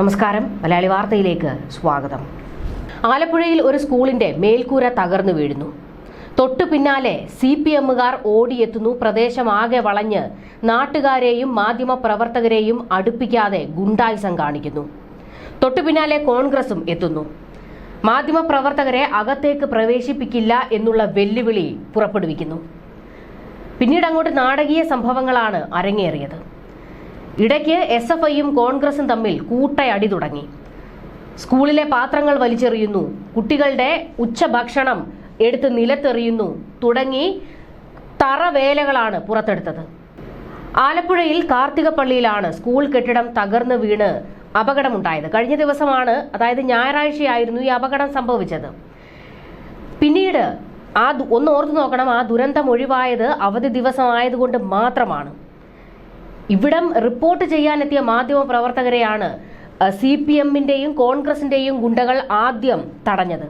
നമസ്കാരം. മലയാളി വാർത്തയിലേക്ക് സ്വാഗതം. ആലപ്പുഴയിൽ ഒരു സ്കൂളിന്റെ മേൽക്കൂര തകർന്നു വീഴുന്നു. തൊട്ടു പിന്നാലെ സി പി എമ്മുകാർ ഓടിയെത്തുന്നു. പ്രദേശമാകെ വളഞ്ഞ് നാട്ടുകാരെയും മാധ്യമ പ്രവർത്തകരെയും അടുപ്പിക്കാതെ ഗുണ്ടായുസം കാണിക്കുന്നു. തൊട്ടു പിന്നാലെ കോൺഗ്രസും എത്തുന്നു. മാധ്യമ പ്രവർത്തകരെ അകത്തേക്ക് പ്രവേശിപ്പിക്കില്ല എന്നുള്ള വെല്ലുവിളി പുറപ്പെടുവിക്കുന്നു. പിന്നീട് അങ്ങോട്ട് നാടകീയ സംഭവങ്ങളാണ് അരങ്ങേറിയത്. ഇടയ്ക്ക് എസ് എഫ് ഐയും കോൺഗ്രസും തമ്മിൽ കൂട്ടയടി തുടങ്ങി. സ്കൂളിലെ പാത്രങ്ങൾ വലിച്ചെറിയുന്നു. കുട്ടികളുടെ ഉച്ചഭക്ഷണം എടുത്ത് നിലത്തെറിയുന്നു. തുടങ്ങി തറവേലകളാണ് പുറത്തെടുത്തത്. ആലപ്പുഴയിൽ കാർത്തികപ്പള്ളിയിലാണ് സ്കൂൾ കെട്ടിടം തകർന്നു വീണ് അപകടമുണ്ടായത്. കഴിഞ്ഞ ദിവസമാണ് അതായത് ഞായറാഴ്ചയായിരുന്നു ഈ അപകടം സംഭവിച്ചത്. പിന്നീട് ആ ഒന്ന് ഓർത്തു നോക്കണം ആ ദുരന്തം ഒഴിവായത് അവധി ദിവസമായതുകൊണ്ട് മാത്രമാണ്. ഇവിടം റിപ്പോർട്ട് ചെയ്യാനെത്തിയ മാധ്യമ പ്രവർത്തകരെയാണ് സി പി എമ്മിന്റെയും കോൺഗ്രസിന്റെയും ഗുണ്ടകൾ ആദ്യം തടഞ്ഞത്.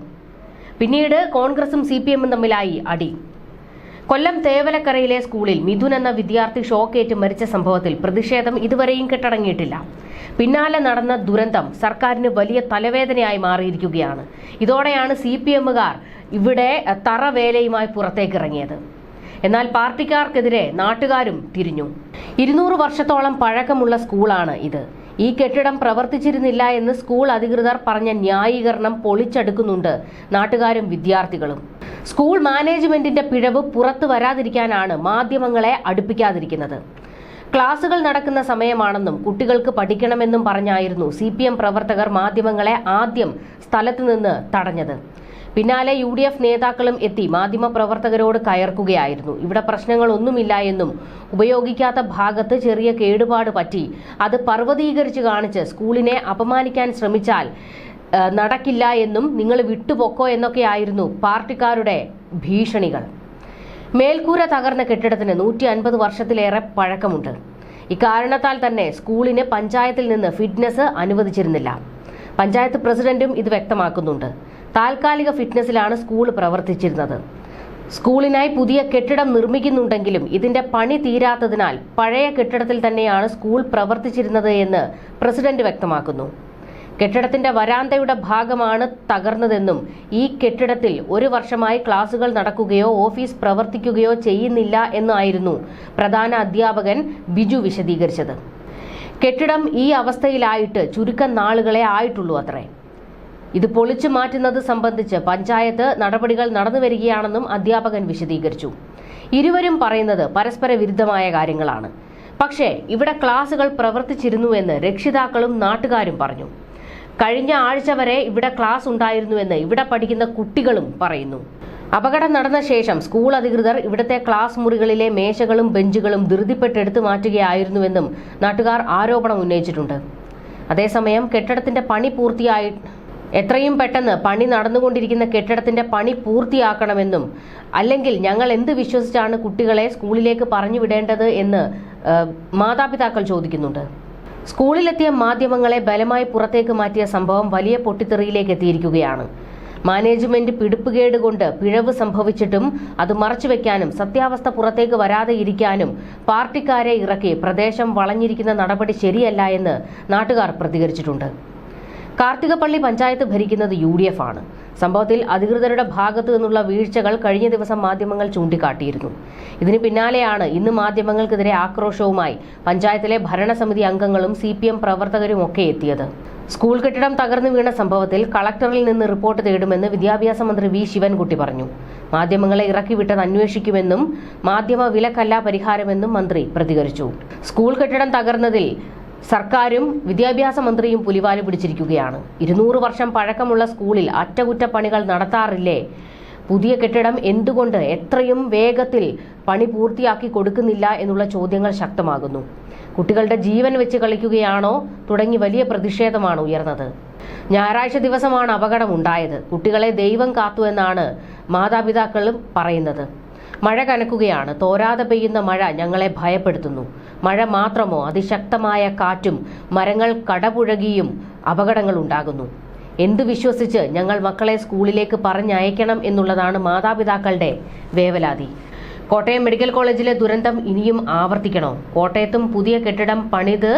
പിന്നീട് കോൺഗ്രസും സി പി എമ്മും തമ്മിലായി അടി. കൊല്ലം തേവലക്കരയിലെ സ്കൂളിൽ മിഥുൻ എന്ന വിദ്യാർത്ഥി ഷോക്കേറ്റ് മരിച്ച സംഭവത്തിൽ പ്രതിഷേധം ഇതുവരെയും കെട്ടടങ്ങിയിട്ടില്ല. പിന്നാലെ നടന്ന ദുരന്തം സർക്കാരിന് വലിയ തലവേദനയായി മാറിയിരിക്കുകയാണ്. ഇതോടെയാണ് സി പി എമ്മുകാർ ഇവിടെ തറവേലയുമായി പുറത്തേക്കിറങ്ങിയത് എന്നാൽ പാർട്ടിക്കാർക്കെതിരെ നാട്ടുകാരും തിരിഞ്ഞു. ഇരുന്നൂറ് വർഷത്തോളം പഴക്കമുള്ള സ്കൂളാണ് ഇത്. ഈ കെട്ടിടം പ്രവർത്തിച്ചിരുന്നില്ല എന്ന് സ്കൂൾ അധികൃതർ പറഞ്ഞ ന്യായീകരണം പൊളിച്ചെടുക്കുന്നുണ്ട് നാട്ടുകാരും വിദ്യാർത്ഥികളും. സ്കൂൾ മാനേജ്മെന്റിന്റെ പിഴവ് പുറത്തു വരാതിരിക്കാനാണ് മാധ്യമങ്ങളെ അടുപ്പിക്കാതിരിക്കുന്നത്. ക്ലാസുകൾ നടക്കുന്ന സമയമാണെന്നും കുട്ടികൾക്ക് പഠിക്കണമെന്നും പറഞ്ഞായിരുന്നു സി പ്രവർത്തകർ മാധ്യമങ്ങളെ ആദ്യം സ്ഥലത്തു നിന്ന് തടഞ്ഞത്. പിന്നാലെ യു ഡി എഫ് നേതാക്കളും എത്തി മാധ്യമപ്രവർത്തകരോട് കയർക്കുകയായിരുന്നു. ഇവിടെ പ്രശ്നങ്ങളൊന്നുമില്ല എന്നും ഉപയോഗിക്കാത്ത ഭാഗത്ത് ചെറിയ കേടുപാട് പറ്റി. അത് പർവതീകരിച്ച് കാണിച്ച് സ്കൂളിനെ അപമാനിക്കാൻ ശ്രമിച്ചാൽ നടക്കില്ല എന്നും നിങ്ങൾ വിട്ടുപൊക്കോ എന്നൊക്കെയായിരുന്നു പാർട്ടിക്കാരുടെ ഭീഷണികൾ. മേൽക്കൂര തകർന്ന കെട്ടിടത്തിന് നൂറ്റി അൻപത് വർഷത്തിലേറെ പഴക്കമുണ്ട്. ഇക്കാരണത്താൽ തന്നെ സ്കൂളിന് പഞ്ചായത്തിൽ നിന്ന് ഫിറ്റ്നസ് അനുവദിച്ചിരുന്നില്ല. പഞ്ചായത്ത് പ്രസിഡന്റും ഇത് വ്യക്തമാക്കുന്നുണ്ട്. താൽക്കാലിക ഫിറ്റ്നസിലാണ് സ്കൂൾ പ്രവർത്തിച്ചിരുന്നത്. സ്കൂളിനായി പുതിയ കെട്ടിടം നിർമ്മിക്കുന്നുണ്ടെങ്കിലും ഇതിന്റെ പണി തീരാത്തതിനാൽ പഴയ കെട്ടിടത്തിൽ തന്നെയാണ് സ്കൂൾ പ്രവർത്തിച്ചിരുന്നത് എന്ന് പ്രസിഡന്റ് വ്യക്തമാക്കുന്നു. കെട്ടിടത്തിന്റെ വരാന്തയുടെ ഭാഗമാണ് തകർന്നതെന്നും ഈ കെട്ടിടത്തിൽ ഒരു വർഷമായി ക്ലാസുകൾ നടക്കുകയോ ഓഫീസ് പ്രവർത്തിക്കുകയോ ചെയ്യുന്നില്ല എന്നായിരുന്നു പ്രധാന അധ്യാപകൻ ബിജു വിശദീകരിച്ചത്. കെട്ടിടം ഈ അവസ്ഥയിലായിട്ട് ചുരുക്കം നാളുകളെ ആയിട്ടുള്ളൂ അത്രേ. ഇത് പൊളിച്ചു മാറ്റുന്നത് സംബന്ധിച്ച് പഞ്ചായത്ത് നടപടികൾ നടന്നു വരികയാണെന്നും അധ്യാപകൻ വിശദീകരിച്ചു. ഇരുവരും പറയുന്നത് പരസ്പര വിരുദ്ധമായ കാര്യങ്ങളാണ്. പക്ഷേ ഇവിടെ ക്ലാസുകൾ പ്രവർത്തിച്ചിരുന്നുവെന്ന് രക്ഷിതാക്കളും നാട്ടുകാരും പറഞ്ഞു. കഴിഞ്ഞ ആഴ്ച വരെ ഇവിടെ ക്ലാസ് ഉണ്ടായിരുന്നുവെന്ന് ഇവിടെ പഠിക്കുന്ന കുട്ടികളും പറയുന്നു. അപകടം നടന്ന ശേഷം സ്കൂൾ അധികൃതർ ഇവിടുത്തെ ക്ലാസ് മുറികളിലെ മേശകളും ബെഞ്ചുകളും ധൃതിപ്പെട്ടെടുത്തു മാറ്റുകയായിരുന്നുവെന്നും നാട്ടുകാർ ആരോപണം ഉന്നയിച്ചിട്ടുണ്ട്. അതേസമയം കെട്ടിടത്തിന്റെ പണി പൂർത്തിയായി എത്രയും പെട്ടെന്ന് പണി നടന്നുകൊണ്ടിരിക്കുന്ന കെട്ടിടത്തിന്റെ പണി പൂർത്തിയാക്കണമെന്നും അല്ലെങ്കിൽ ഞങ്ങൾ എന്ത് വിശ്വസിച്ചാണ് കുട്ടികളെ സ്കൂളിലേക്ക് പറഞ്ഞു വിടേണ്ടത് എന്ന് മാതാപിതാക്കൾ ചോദിക്കുന്നുണ്ട്. സ്കൂളിലെത്തിയ മാധ്യമങ്ങളെ ബലമായി പുറത്തേക്ക് മാറ്റിയ സംഭവം വലിയ പൊട്ടിത്തെറിയിലേക്ക് എത്തിയിരിക്കുകയാണ്. മാനേജ്മെന്റ് പിടിപ്പുകേട് കൊണ്ട് പിഴവ് സംഭവിച്ചിട്ടും അത് മറച്ചുവെക്കാനും സത്യാവസ്ഥ പുറത്തേക്ക് വരാതെ ഇരിക്കാനും പാർട്ടിക്കാരെ ഇറക്കി പ്രദേശം വളഞ്ഞിരിക്കുന്ന നടപടി ശരിയല്ല എന്ന് നാട്ടുകാർ പ്രതികരിച്ചിട്ടുണ്ട്. കാർത്തികപ്പള്ളി പഞ്ചായത്ത് ഭരിക്കുന്നത് യു ഡി എഫ് ആണ്. സംഭവത്തിൽ അധികൃതരുടെ ഭാഗത്തു നിന്നുള്ള വീഴ്ചകൾ കഴിഞ്ഞ ദിവസം മാധ്യമങ്ങൾ ചൂണ്ടിക്കാട്ടിയിരുന്നു. ഇതിന് പിന്നാലെയാണ് ഇന്ന് മാധ്യമങ്ങൾക്കെതിരെ ആക്രോശവുമായി പഞ്ചായത്തിലെ ഭരണസമിതി അംഗങ്ങളും സി പി എം പ്രവർത്തകരും ഒക്കെ എത്തിയത്. സ്കൂൾ കെട്ടിടം തകർന്നു വീണ സംഭവത്തിൽ കളക്ടറിൽ നിന്ന് റിപ്പോർട്ട് തേടുമെന്ന് വിദ്യാഭ്യാസ മന്ത്രി വി ശിവൻകുട്ടി പറഞ്ഞു. മാധ്യമങ്ങളെ ഇറക്കിവിട്ടത് അന്വേഷിക്കുമെന്നും മാധ്യമ വിലക്കല്ല പരിഹാരമെന്നും മന്ത്രി പ്രതികരിച്ചു. സ്കൂൾ കെട്ടിടം തകർന്നതിൽ സർക്കാരും വിദ്യാഭ്യാസ മന്ത്രിയും പുലിവാൽ പിടിച്ചിരിക്കുകയാണ്. ഇരുന്നൂറ് വർഷം പഴക്കമുള്ള സ്കൂളിൽ അറ്റകുറ്റപ്പണികൾ നടത്താറില്ലേ? പുതിയ കെട്ടിടം എന്തുകൊണ്ട് എത്രയും വേഗത്തിൽ പണി പൂർത്തിയാക്കി കൊടുക്കുന്നില്ല എന്നുള്ള ചോദ്യങ്ങൾ ശക്തമാകുന്നു. കുട്ടികളുടെ ജീവൻ വെച്ച് കളിക്കുകയാണോ തുടങ്ങി വലിയ പ്രതിഷേധമാണ് ഉയർന്നത്. ഞായറാഴ്ച ദിവസമാണ് അപകടം ഉണ്ടായത് കുട്ടികളെ ദൈവം കാത്തു എന്നാണ് മാതാപിതാക്കളും പറയുന്നത്. മഴ കനക്കുകയാണ്. തോരാതെ പെയ്യുന്ന മഴ ഞങ്ങളെ ഭയപ്പെടുത്തുന്നു. മഴ മാത്രമോ അതിശക്തമായ കാറ്റും മരങ്ങൾ കടപുഴകിയും അപകടങ്ങൾ ഉണ്ടാകുന്നു എന്തു വിശ്വസിച്ച് ഞങ്ങൾ മക്കളെ സ്കൂളിലേക്ക് പറഞ്ഞയക്കണം എന്നുള്ളതാണ് മാതാപിതാക്കളുടെ വേവലാതി. കോട്ടയം മെഡിക്കൽ കോളേജിലെ ദുരന്തം ഇനിയും ആവർത്തിക്കണോ? കോട്ടയത്തും പുതിയ കെട്ടിടം പണിത്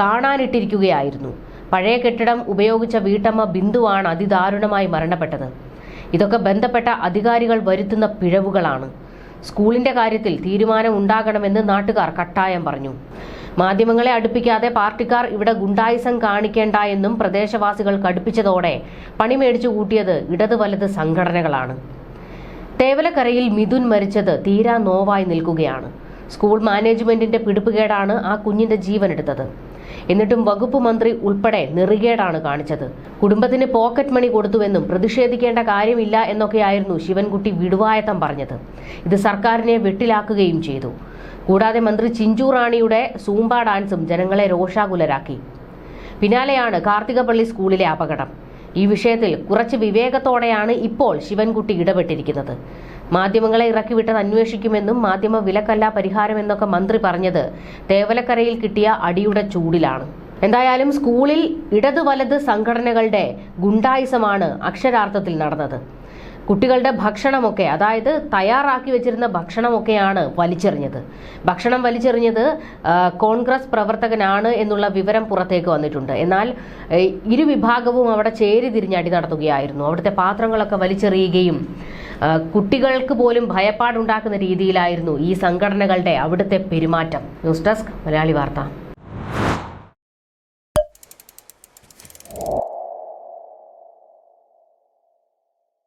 കാണാനിട്ടിരിക്കുകയായിരുന്നു. പഴയ കെട്ടിടം ഉപയോഗിച്ച വീട്ടമ്മ ബിന്ദുവാണ് അതിദാരുണമായി മരണപ്പെട്ടത്. ഇതൊക്കെ ബന്ധപ്പെട്ട അധികാരികൾ വരുത്തുന്ന പിഴവുകളാണ്. സ്കൂളിന്റെ കാര്യത്തിൽ തീരുമാനം ഉണ്ടാകണമെന്ന് നാട്ടുകാർ കട്ടായം പറഞ്ഞു. മാധ്യമങ്ങളെ അടുപ്പിക്കാതെ പാർട്ടിക്കാർ ഇവിടെ ഗുണ്ടായിസം കാണിക്കേണ്ട എന്നും പ്രദേശവാസികൾ കടുപ്പിച്ചതോടെ പണി മേടിച്ചു കൂട്ടിയത് ഇടത് വലത് സംഘടനകളാണ്. തേവലക്കരയിൽ മിഥുൻ മരിച്ചത് തീരാ നോവായി നിൽക്കുകയാണ്. സ്കൂൾ മാനേജ്മെന്റിന്റെ പിടിപ്പുകേടാണ് ആ കുഞ്ഞിന്റെ ജീവനെടുത്തത്. എന്നിട്ടും വകുപ്പ് മന്ത്രി ഉൾപ്പെടെ നെറികേടാണ് കാണിച്ചത്. കുടുംബത്തിന് പോക്കറ്റ് മണി കൊടുത്തുവെന്നും പ്രതിഷേധിക്കേണ്ട കാര്യമില്ല എന്നൊക്കെയായിരുന്നു ശിവൻകുട്ടി വിടുവായത്തം പറഞ്ഞത്. ഇത് സർക്കാരിനെ വെട്ടിലാക്കുകയും ചെയ്തു. കൂടാതെ മന്ത്രി ചിഞ്ചു റാണിയുടെ സൂംബ ഡാൻസും ജനങ്ങളെ രോഷാകുലരാക്കി. പിന്നാലെയാണ് കാർത്തികപ്പള്ളി സ്കൂളിലെ അപകടം. ഈ വിഷയത്തിൽ കുറച്ച് വിവേകത്തോടെയാണ് ഇപ്പോൾ ശിവൻകുട്ടി ഇടപെട്ടിരിക്കുന്നത്. മാധ്യമങ്ങളെ ഇറക്കി ഇറക്കിവിട്ടത് അന്വേഷിക്കുമെന്നും മാധ്യമ വിലക്കല്ല പരിഹാരമെന്നൊക്കെ മന്ത്രി പറഞ്ഞത് തേവലക്കരയിൽ കിട്ടിയ അടിയുടെ ചൂടിലാണ്. എന്തായാലും സ്കൂളിൽ ഇടത് വലത് സംഘടനകളുടെ ഗുണ്ടായിസമാണ് അക്ഷരാർത്ഥത്തിൽ നടന്നത്. കുട്ടികളുടെ ഭക്ഷണമൊക്കെ അതായത് തയ്യാറാക്കി വെച്ചിരുന്ന ഭക്ഷണമൊക്കെയാണ് വലിച്ചെറിഞ്ഞത്. ഭക്ഷണം വലിച്ചെറിഞ്ഞത് കോൺഗ്രസ് പ്രവർത്തകനാണ് എന്നുള്ള വിവരം പുറത്തേക്ക് വന്നിട്ടുണ്ട്. എന്നാൽ ഇരുവിഭാഗവും ഇരു വിഭാഗവും അവിടെ ചേരി തിരിഞ്ഞ് അടി നടത്തുകയായിരുന്നു. അവിടുത്തെ പാത്രങ്ങളൊക്കെ വലിച്ചെറിയുകയും കുട്ടികൾക്ക് പോലും ഭയപ്പാടുണ്ടാക്കുന്ന രീതിയിലായിരുന്നു ഈ സംഘടനകളുടെ അവിടുത്തെ പെരുമാറ്റം. ന്യൂസ് ഡെസ്ക് മലയാളി വാർത്ത.